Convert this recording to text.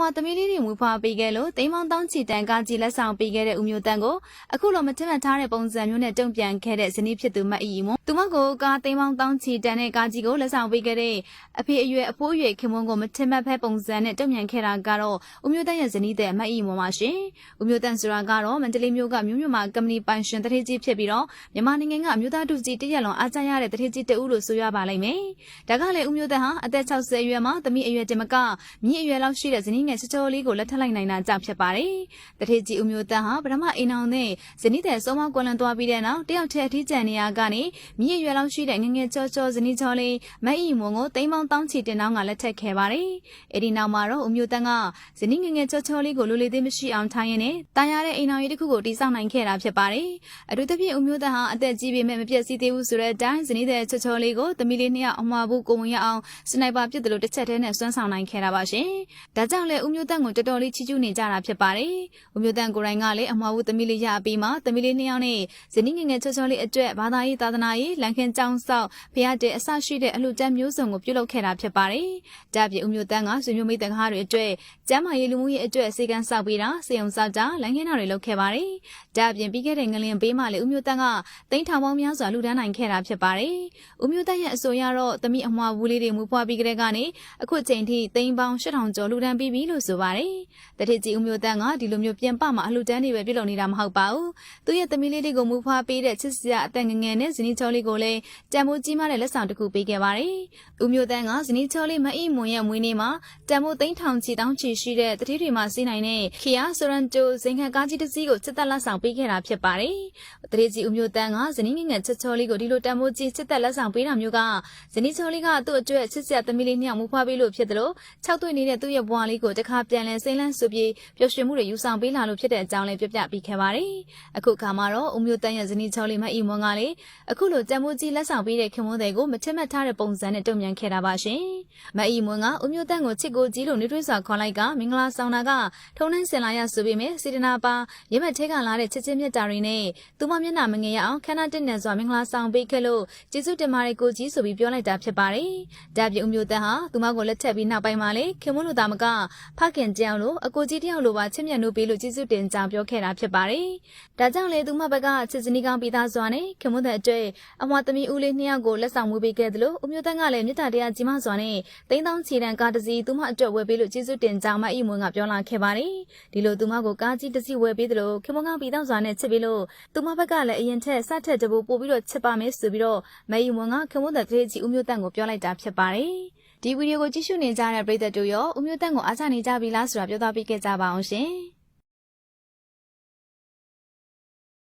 မွာသမီးလေးတွေမူဖွားပေးခဲ့လို့တိမ်မောင်းတောင်းချီတန်ကားကြီးလက်ဆောင်ပေးခဲ့တဲ့ဦးမျိုးတန်းကိုအခုလိုမထင်မှတ်ထားတဲ့ပုံစံမျိုးနဲ့တုံ့ပြန်ခဲ့တဲ့ဇနီးဖြစ်သူမတ်အီမွန်သူမကိုကားတိမ်မောင်းတောင်းချီတန်တဲ့ကားကြီးကိုလက်ဆောင်ပေးခဲ့တဲ့အဖေအရွယ်အဖိုးအရွယ်ခင်မွန်းကိုမထင်မှတ်ဖဲပုံစံနဲ့တုံ့ပြန်ခဲ့တာကတော့ဦးမျိုးတန်းရဲ့ဇနီးတဲ့မတ်အီမွန်ပါရှင်ဦးမျိုးတန်းဆိုတာကတော့မန္တလေးမြို့ကမြို့မြို့မှာကမ္ပဏီပိုင်ရှင်တထေးကြီးဖြစ်ပြီးတော့မြန်မာနိုင်ငံကအမျိုးသားဒုကြီးတရက်လွန်အားကြရတဲ့တထေးကြီးတဦးလို့ဆိုရပါလိမ့်မယ်ဒါကလည်းဦးမျိုးတန်းဟာအသက်60အရွယ်မှာသမီးအရွယ်တင်မကမြင့်အရွယ်လောက်ရှိတဲ့ဇနီးငယ်ချောချောလေးကိုလက်ထပ်လိုက်နိုင်တာကြောင့်ဖြစ်ပါတယ်။တထေကြီးဦးမျိုးတန်းဟာပထမအိမ်အောင်နဲ့ဇနီးတဲ့စုံမကွန်လန်သွားပြီးတဲ့နောက်တယောက်တည်းအထီးကျန်နေရကနေမြင့်အရွယ်လောက်ရှိတဲ့ငငယ်ချောချောဇနီးချောလေးမတ်အီမွန်ကိုတိမ်မောင်းတောင်းချီတင်တောင်းကလက်ထပ်ခဲ့ပါတယ်။အဲဒီနောက်မှာတော့ဦးမျိုးတန်းကဇနီးငငယ်ချောချောလေးကိုလိုလေသေးမရှိအောင်ထိုင်းရင်းနဲ့တာယာတဲ့အိမ်အောင်ရေးတစ်ခုကိုတိစောက်နိုင်ခဲ့တာဖြစ်ပါတယ်။အထူးသဖြင့်ဦးမျိုးတန်းဟာအသက်ကြီးပေမဲ့မပြည့်စည်သေးဘူးဆိုတဲ့အတိုင်းဇနီးတဲ့ချောချောလေးကိုသမီးလေးနှစ်ယောက်အမှားဘူးကိုဝင်ရအောင်စနိုက်ပါပစ်တယ်လို့တစ်ချက်တည်းနဲ့စွမ်းဆောင်နိုင်ခဲ့တာပါရှင်။ဒါကြောင့်လည်းဦးမျိုးတန်းကိုတော်တော်လေးချီးကျူးနေကြတာဖြစ်ပါတယ်။ဦးမျိုးတန်းကိုယ်တိုင်ကလည်းအမှားဘူးသမီးလေးရပြီးမှသမီးလေးနှစ်ယောက်နဲ့ဇနီးငယ်ငယ်ချောချောလေးအတွက်ဘာသာရေးသာသနာရေးလန်ခင်ကျောင်းဆောက်ဖျားတဲ့အဆရှိတဲ့အလှတန်းမျိုးစုံကိုပြုလုပ်ခဲ့တာဖြစ်ပါတယ်။ဒါ့အပြင်ဦးမျိုးတန်းကဆွေမျိုးမိတ်တကားတွေအတွက်ကျမ်းမာရေးလူမှုရေးအတွက်စေကန်းဆောက်ပေးတာစေုံဆောက်တာလန်ခင်တာတွေလုပ်ခဲ့ပါတယ်။ဒါ့အပြင်ပြီးခဲ့တဲ့ငလင်ပေးမှလည်းဦးမျိုးတန်းကတိန်းထောင်ပေါင်းများစွာလူဒန်းနိုင်ခဲ့တာဖြစ်ပါတယ်။ဦးမျိုးတန်းရဲ့အဆိုအရတော့သမီးအမွာဘူးလေးတွေမူဖွားပြီးကြတဲ့ကနေအခုချိန်ထိတိန်းပေါင်း8000ကျော်လူဒန်းပြီးပြီလို့ဆိုပါတယ်။တတိကြီးဦးမျိုးတန်းကဒီလိုမျိုးပြင်ပမှာအလှတန်းတွေပဲပြုလုပ်နေတာမဟုတ်ပါဘူး။သူရဲ့သမီးလေးတွေကိုမူဖွားပေးတဲ့ချစ်စရာအသက်ငငယ်နဲ့ဇနီးချောလေးကိုလည်းတန်ဖိုးကြီးမားတဲ့လက်ဆောင်တစ်ခုပေးခဲ့ပါတယ်။ဦးမျိုးတန်းကဇနီးချောလေးမအီမွန်ရဲ့မွေးနေ့မှာတန်ဖိုးသိန်းထောင်ချီတောင်းချီရှိတဲ့တတိတွေမှာစီးနိုင်တဲ့ခီယာဆိုရန်တိုဇင်ခံကားကြီးတစ်စီးကိုစစ်သက်လက်ဆောင်ပေးခဲ့တာဖြစ်ပါတယ်။တတိကြီးဦးမျိုးတန်းကဇနီးငငယ်ချစ်ချောလေးကိုဒီလိုတန်ဖိုးကြီးစစ်သက်လက်ဆောင်ပေးတာမျိုးကဇနီးချောလေးကသူ့အတွက်ချစ်စရာသမီးလေးနှစ်ယောက်မူဖွားပေးလို့ဖြစ်တယ်လို့၆တွေ့နေတဲ့သူ့ရဲ့ဘွားလေးကိုတခါပြန်လဲစိမ့်လန်းဆူပြေပျော်ရွှင်မှုတွေယူဆောင်ပေးလာလို့ဖြစ်တဲ့အကြောင်းလေးပြပြပေးခဲ့ပါတယ်။အခုခါမှာတော့ဦးမျိုးတန်းရဲ့ဇနီးချောလေးမအီမွန်ကလေအခုလိုတန်မိုးကြီးလက်ဆောင်ပေးတဲ့ခင်မွန်းတဲ့ကိုမချစ်မှတ်ထားတဲ့ပုံစံနဲ့တုံ့ပြန်ခဲ့တာပါရှင်။မအီမွန်ကဦးမျိုးတန်းကိုချစ်ကိုကြီးလို့နှွေးထွေးစွာခေါ်လိုက်ကမင်္ဂလာဆောင်တာကထုံနှင်းစင်လာရဆိုပေမဲ့စေတနာပါရမက်ထဲကလာတဲ့ချစ်ချင်းမြတ်တာတွေနဲ့သူမမျက်နှာမငယ်ရအောင်ခန္ဓာတက်နေစွာမင်္ဂလာဆောင်ပေးခဲ့လို့ကျေးဇူးတင်ပါတယ်ကိုကြီးဆိုပြီးပြောလိုက်တာဖြစ်ပါတယ်။ဒါပြင်ဦးမျိုးတန်းဟာသူမကိုလက်ထပ်ပြီးနောက်ပိုင်းမှာလေခင်မွန်းလို့တာမကဖခင်ကြောင်လို့အကိုကြီးတယောက်လိုပါချစ်မြတ်နိုးပေးလို့ကျေးဇူးတင်ကြောင်းပြောခဲ့တာဖြစ်ပါတယ်။ဒါကြောင့်လေသူမဘက်ကချစ်စနီးကောင်းပြီးသားစွာနဲ့ခင်မွန်းတဲ့အတွေ့အမွာသမီးဦးလေးနှစ်ယောက်ကိုလက်ဆောင်မွေးပေးခဲ့သလိုဦးမျိုးတန်းကလည်းမြတ်တာတရားကြီးမစွာနဲ့တိန်းတောင်းချီတန်ကားတစ်စီးသူမအတွက်ဝယ်ပေးလို့ကျေးဇူးတင်ကြောင်းမအီမွန်ကပြောလာခဲ့ပါတယ်။ဒီလိုသူမကိုကားကြီးတစ်စီးဝယ်ပေးသလိုခင်မွန်းကပြီးသားစွာနဲ့ချစ်ပေးလို့သူမဘက်ကလည်းအရင်ထက်စထက်တပူပို့ပြီးတော့ချစ်ပါမယ်ဆိုပြီးတော့မအီမွန်ကခင်မွန်းတဲ့တရေကြီးဦးမျိုးတန်းကိုပြောလိုက်တာဖြစ်ပါတယ်။ ဒီဗီဒီယိုကိုကြည့်ရှုနေကြတဲ့ပရိသတ်တို့ရောဦးမျိုးတန်းကိုအားချနေကြပြီလားဆိုတာပြောပြပေးခဲ့ကြပါအောင်ရှင်။